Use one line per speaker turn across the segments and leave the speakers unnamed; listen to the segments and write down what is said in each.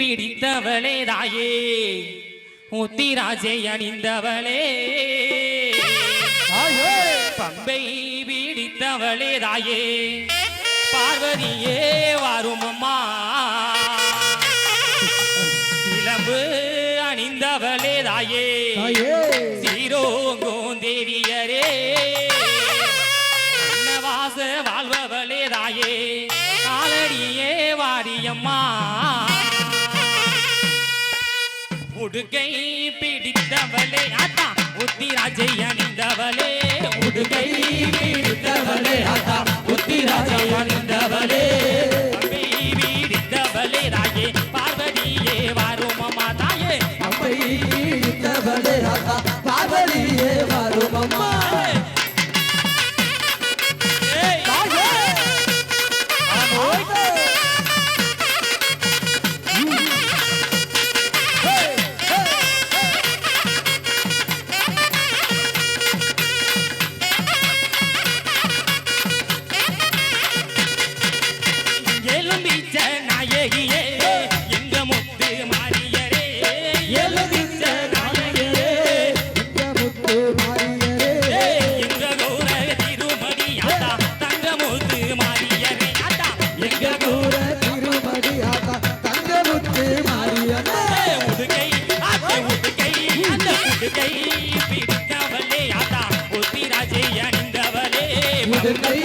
பிடித்தவளே தாயே உத்திராஜை அணிந்தவளே பம்பை பிடித்தவளே தாயே பார்வதியே வாரும் அம்மா இளம்பு அணிந்தவளே தாயே சீரோங்கும் தேவியரே அன்னவாச வாழ்பவளே தாயே காலடியே வாரியம்மா உடுகை பிடித்தவளே அத்தா உத்திராஜை அணிந்தவளே. உடுகை பிடித்தவளே அத்தா உத்திராஜை அணிந்தவளே. நாயகியே எங்க முத்து மாரியரே? எலும்பிச்ச நாயகியே
இந்த முத்து மாரியரே
எங்க கௌர தங்க முத்து மாரியரே. எங்க
தங்க முத்து மாரியரே.
அந்த பிடித்தவளே உத்திராஜை அணிந்தவளே.
உடுக்கை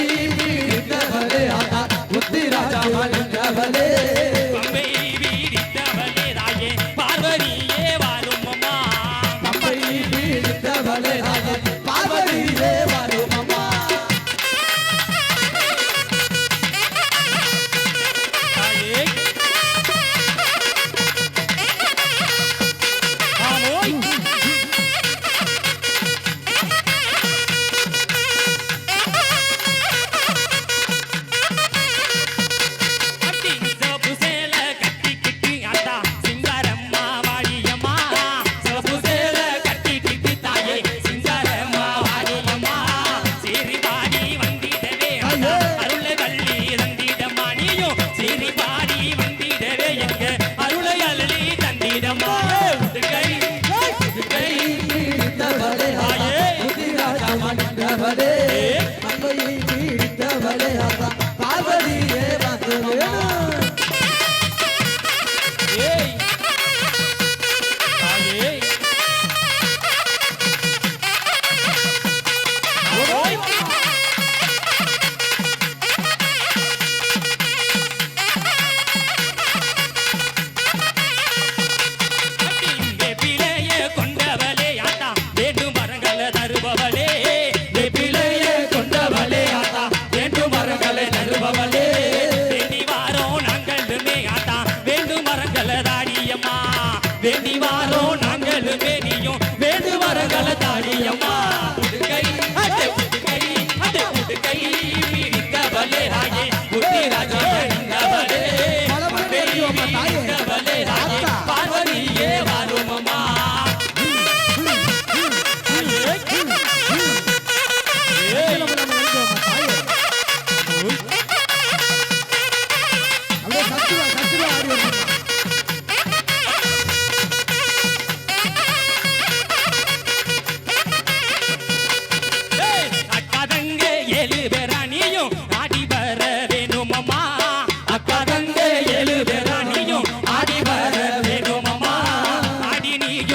பிடிக்க பிடித்தவளே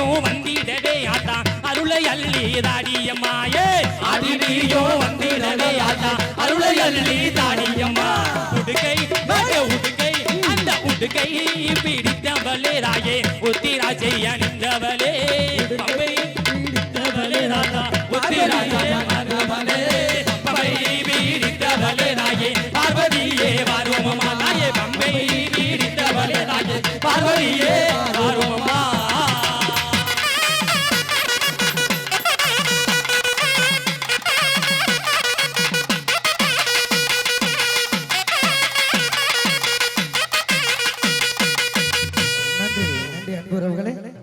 அடிவியோ வந்திடவே ஆத்தா. அருளை அள்ளி தாடியம்மாயே அடிவியோ வந்திடவே ஆத்தா. அருளை அள்ளி தாடியம்மா உடுக்கை உடுக்கை அந்த உடுக்கை பிடித்தவளே ராயே உத்திராஜை அணிந்தவளே. பம்பை பிடித்தவளே ராதா உத்திராஜை அணிந்தவளே. பம்பை பிடித்தவளே ராயே பார்வதியே வருமமா ராயே பம்பை பிடித்தவளே ராயே பார்வதியே